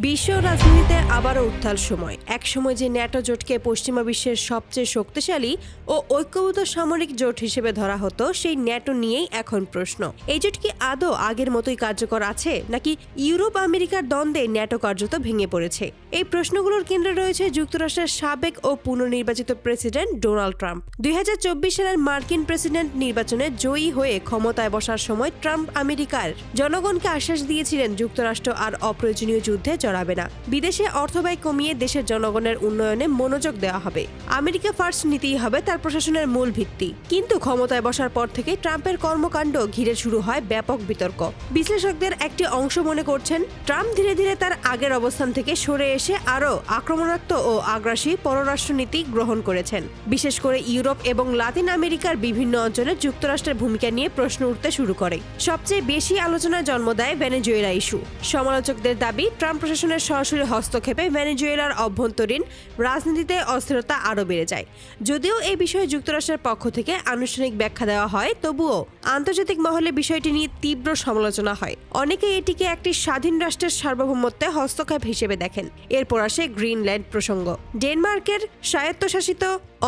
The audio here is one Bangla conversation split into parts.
বিশ্ব রাজনীতিতে আবারও উত্তাল সময়। এক সময় যে ন্যাটো জোটকে পশ্চিমা বিশ্বের সবচেয়ে শক্তিশালী ও ঐক্যবদ্ধ সামরিক জোট হিসেবে ধরা হতো, সেই ন্যাটো নিয়েই এখন প্রশ্ন। এই জোট কি আদৌ আগের মতোই কার্যকর আছে, নাকি ইউরোপ আমেরিকার দ্বন্দ্বে ন্যাটো কার্যত ভেঙে পড়েছে? এই প্রশ্নগুলোর কেন্দ্রে রয়েছে যুক্তরাষ্ট্রের সাবেক ও পুনর্নির্বাচিত প্রেসিডেন্ট ডোনাল্ড ট্রাম্প। দুই হাজার চব্বিশ সালের মার্কিন প্রেসিডেন্ট নির্বাচনে জয়ী হয়ে ক্ষমতায় বসার সময় ট্রাম্প আমেরিকার জনগণকে আশ্বাস দিয়েছিলেন যুক্তরাষ্ট্র আর অপ্রয়োজনীয় যুদ্ধে জড়াবে না। বিদেশে অর্থব্যয় কমিয়ে দেশের জনগণের উন্নয়নে মনোযোগ দেওয়া হবে। আমেরিকা ফার্স্ট নীতিই হবে তার প্রশাসনের মূল ভিত্তি। কিন্তু ক্ষমতায় বসার পর থেকে ট্রাম্পের কর্মকাণ্ড ঘিরে শুরু হয় ব্যাপক বিতর্ক। বিশ্লেষকদের একটি অংশ মনে করছেন, ট্রাম্প ধীরে ধীরে তার আগের অবস্থান থেকে সরে এসে আরও আক্রমণাত্মক ও আগ্রাসী পররাষ্ট্রনীতি গ্রহণ করেছেন। বিশেষ করে ইউরোপ এবং লাতিন আমেরিকার বিভিন্ন অঞ্চলে যুক্তরাষ্ট্রের ভূমিকা নিয়ে প্রশ্ন উঠতে শুরু করে। সবচেয়ে বেশি আলোচনায় জন্ম দেয় ভেনেজুয়েলা ইস্যু। সমালোচকদের দাবি, ট্রাম্প প্রশাসনের সরাসরি হস্তক্ষেপে ভেনেজুয়েলার অভ্যন্তরীণ রাজনীতিতে অস্থিরতা আরও বেড়ে যায়। যদিও এই বিষয়ে যুক্তরাষ্ট্রের পক্ষ থেকে আনুষ্ঠানিক ব্যাখ্যা দেওয়া হয়, তবুও আন্তর্জাতিক মহলে বিষয়টি নিয়ে তীব্র সমালোচনা হয়। অনেকে এটিকে একটি স্বাধীন রাষ্ট্রের সার্বভৌমত্বে হস্তক্ষেপ হিসেবে দেখেন। এরপর আসে গ্রিনল্যান্ড প্রসঙ্গ। ডেনমার্কের স্বায়ত্তশাসিত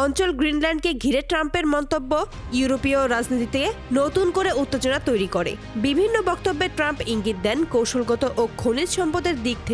অঞ্চল গ্রিনল্যান্ডকে ঘিরে ট্রাম্পের মন্তব্য ইউরোপীয় রাজনীতিতে নতুন করে উত্তেজনা তৈরি করে। বিভিন্ন বক্তব্যে ট্রাম্প ইঙ্গিত দেন কৌশলগত ও খনিজ সম্পদের দিক থেকে।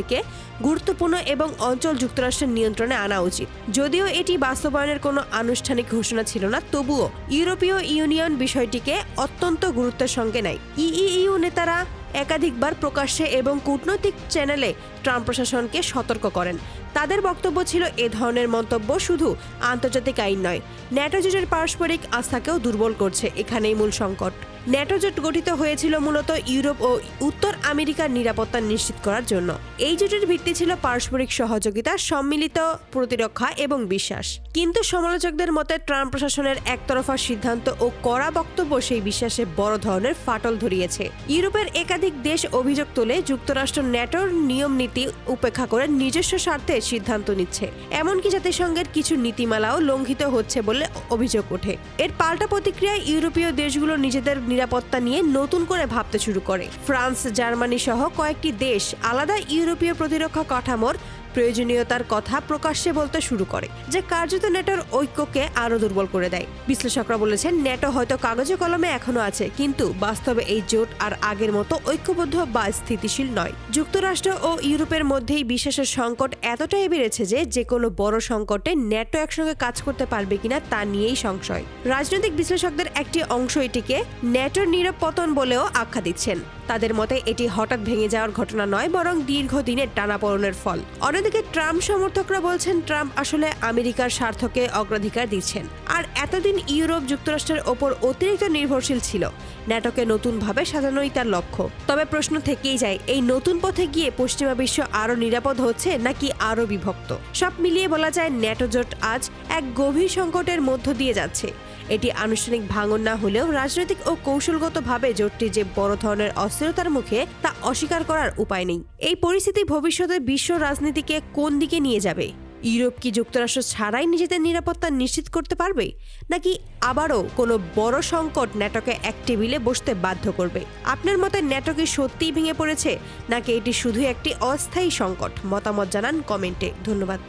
গুরুত্বপূর্ণ এবং অঞ্চল যুক্তরাষ্ট্রের নিয়ন্ত্রণে আনা উচিত। যদিও এটি বাস্তবায়নের কোনো আনুষ্ঠানিক ঘোষণা ছিল না, তবুও ইউরোপীয় ইউনিয়ন বিষয়টিকে অত্যন্ত গুরুত্বের সঙ্গে নেয়। ইইউ নেতারা একাধিকবার প্রকাশ্যে এবং কূটনৈতিক চ্যানেলে ট্রাম্প প্রশাসনকে সতর্ক করেন। তাদের বক্তব্য ছিল এ ধরনের মন্তব্য শুধু আন্তর্জাতিক আইন নয়। ন্যাটো জোটের পারস্পরিক আস্থাকেও দুর্বল করছে এখানেই মূল সংকট। ন্যাটো জোট গঠিত হয়েছিল মূলত ইউরোপ ও উত্তর আমেরিকার নিরাপত্তা নিশ্চিত করার জন্য। এই জোটের ভিত্তি ছিল পারস্পরিক সহযোগিতা, সম্মিলিত প্রতিরক্ষা এবং বিশ্বাস। কিন্তু সমালোচকদের মতে ট্রাম্প প্রশাসনের একতরফা সিদ্ধান্ত ও কড়া বক্তব্য সেই বিশ্বাসে বড় ধরনের ফাটল ধরিয়েছে। ইউরোপের একাধিক দেশ অভিযোগ তোলে যুক্তরাষ্ট্র ন্যাটোর নিয়ম নীতি উপেক্ষা করে নিজস্ব স্বার্থে সিদ্ধান্ত নিচ্ছে। এমনকি জাতিসংঘের কিছু নীতিমালাও লঙ্ঘিত হচ্ছে বলে অভিযোগ ওঠে। এর পাল্টা প্রতিক্রিয়ায় ইউরোপীয় দেশগুলো নিজেদের নিরাপত্তা নিয়ে নতুন করে ভাবতে শুরু করে। ফ্রান্স, জার্মানি সহ কয়েকটি দেশ আলাদা ইউরোপীয় প্রতিরক্ষা কাঠামোর প্রয়োজনীয়তার কথা প্রকাশ্যে বলতে শুরু করে, যে কার্যত নেটোর ঐক্যকে আরও দুর্বল করে দেয়। বিশ্লেষকরা বলেছেন, নেটো হয়তো কাগজে কলমে এখনও আছে, কিন্তু বাস্তবে এই জোট আর আগের মতো ঐক্যবদ্ধ বা স্থিতিশীল নয়। যুক্তরাষ্ট্র ও ইউরোপের মধ্যেই বিশ্বাসের সংকট এতটাই বেড়েছে যে যে কোনো বড় সংকটে নেটো একসঙ্গে কাজ করতে পারবে কিনা তা নিয়েই সংশয়। রাজনৈতিক বিশ্লেষকদের একটি অংশ এটিকে নেটোর নীরব পতন বলেও আখ্যা দিচ্ছেন। তাদের মতে এটি হঠাৎ ভেঙে যাওয়ার ঘটনা নয়, বরং দীর্ঘদিনের টানাপড়নের ফল। অন্যদিকে ট্রাম্প সমর্থকরা বলছেন, ট্রাম্প আসলে আমেরিকার স্বার্থকে অগ্রাধিকার দিচ্ছেন। আর এতদিন ইউরোপ যুক্তরাষ্ট্রের ওপর অতিরিক্ত নির্ভরশীল ছিল। ন্যাটোকে নতুনভাবে সাজানোই তার লক্ষ্য। তবে প্রশ্ন থেকেই যায়, এই নতুন পথে গিয়ে পশ্চিমা বিশ্ব আরও নিরাপদ হচ্ছে নাকি আরও বিভক্ত? সব মিলিয়ে বলা যায়, ন্যাটো জোট আজ এক গভীর সংকটের মধ্য দিয়ে যাচ্ছে। এটি আনুষ্ঠানিক ভাঙন না হলেও রাজনৈতিক ও কৌশলগতভাবে জোটটি যে বড় ধরনের অস্থিরতার মুখে তা অস্বীকার করার উপায় নেই। এই পরিস্থিতি ভবিষ্যতে বিশ্ব রাজনীতিকে কোন দিকে নিয়ে যাবে? ইউরোপ কি যুক্তরাষ্ট্র ছাড়াই নিজেদের নিরাপত্তা নিশ্চিত করতে পারবে? নাকি আবারও কোনো বড় সংকট ন্যাটোকে এক টেবিলে বসতে বাধ্য করবে? আপনার মতে ন্যাটো কি সত্যিই ভেঙে পড়েছে, নাকি এটি শুধু একটি অস্থায়ী সংকট? মতামত জানান কমেন্টে। ধন্যবাদ।